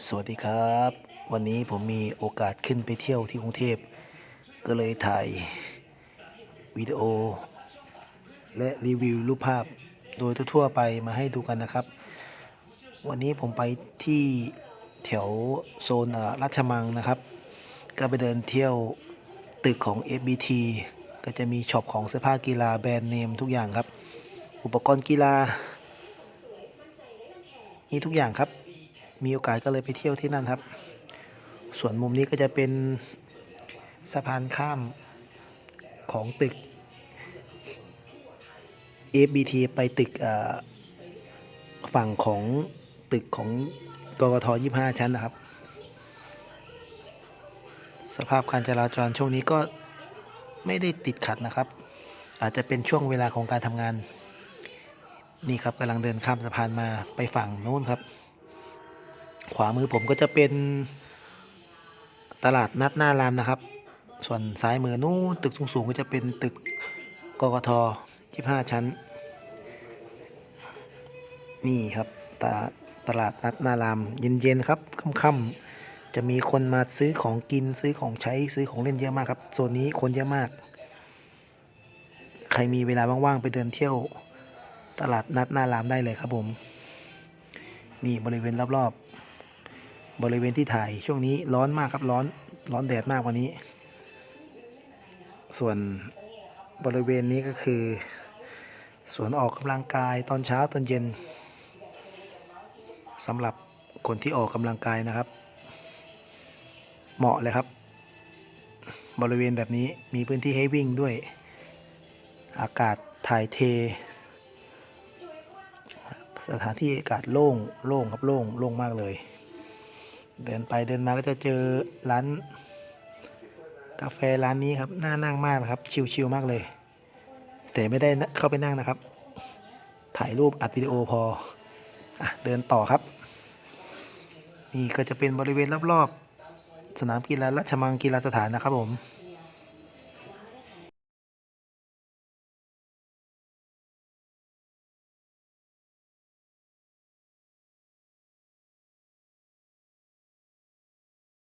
สวัสดีครับ วันนี้ผมมีโอกาสขึ้นไปเที่ยวที่กรุงเทพ ก็เลยถ่ายวิดีโอ และรีวิวรูปภาพโดยทั่วๆไปมาให้ดูกันนะครับ วันนี้ผมไปที่แถวโซนราชมังนะครับ ก็ไปเดินเที่ยวตึกของ FBT ก็จะมีช็อปของเสื้อผ้ากีฬาแบรนด์เนมทุกอย่างครับ อุปกรณ์กีฬามีทุกอย่างครับ มีโอกาสก็เลยไปเที่ยวที่นั่นครับ ส่วนมุมนี้ก็จะเป็นสะพานข้ามของตึก FBT ไปตึกฝั่งของตึกของกกท25 ชั้นนะครับ สภาพการจราจรช่วงนี้ก็ไม่ได้ติดขัดนะครับ อาจจะเป็นช่วงเวลาของการทำงาน นี่ครับกำลังเดินข้ามสะพานมาไปฝั่งนู้นครับ ขวามือผมก็จะเป็นตลาดนัดหน้ารามนะครับ ส่วนซ้ายมือนู้นตึกสูงๆก็จะเป็นตึกกกท25 ชั้น นี่ครับตาตลาดนัดหน้ารามเย็นๆครับค่ำๆจะมีคนมาซื้อของกินซื้อของใช้ซื้อของเล่นเยอะมากครับโซนนี้คนเยอะมาก ใครมีเวลาว่างๆไปเดินเที่ยวตลาดนัดหน้ารามได้เลยครับผม นี่บริเวณรอบๆ บริเวณที่ถ่ายช่วงนี้ร้อนมากครับร้อนร้อนแดดมากวันนี้ ส่วนบริเวณนี้ก็คือสวนออกกำลังกายตอนเช้าตอนเย็นสำหรับคนที่ออกกำลังกายนะครับ เหมาะเลยครับ บริเวณแบบนี้มีพื้นที่ให้วิ่งด้วย อากาศถ่ายเท สถานที่อากาศโล่งโล่งครับโล่งโล่งมากเลย เดินไปเดินมาก็จะเจอร้านกาแฟร้านนี้ครับน่านั่งมากนะครับ ชิลๆมากเลย แต่ไม่ได้เข้าไปนั่งนะครับ ถ่ายรูปอัดวิดีโอพออเดินต่อครับ นี่ก็จะเป็นบริเวณรอบๆ สนามกีฬาราชมังกีฬาสถานนะครับผม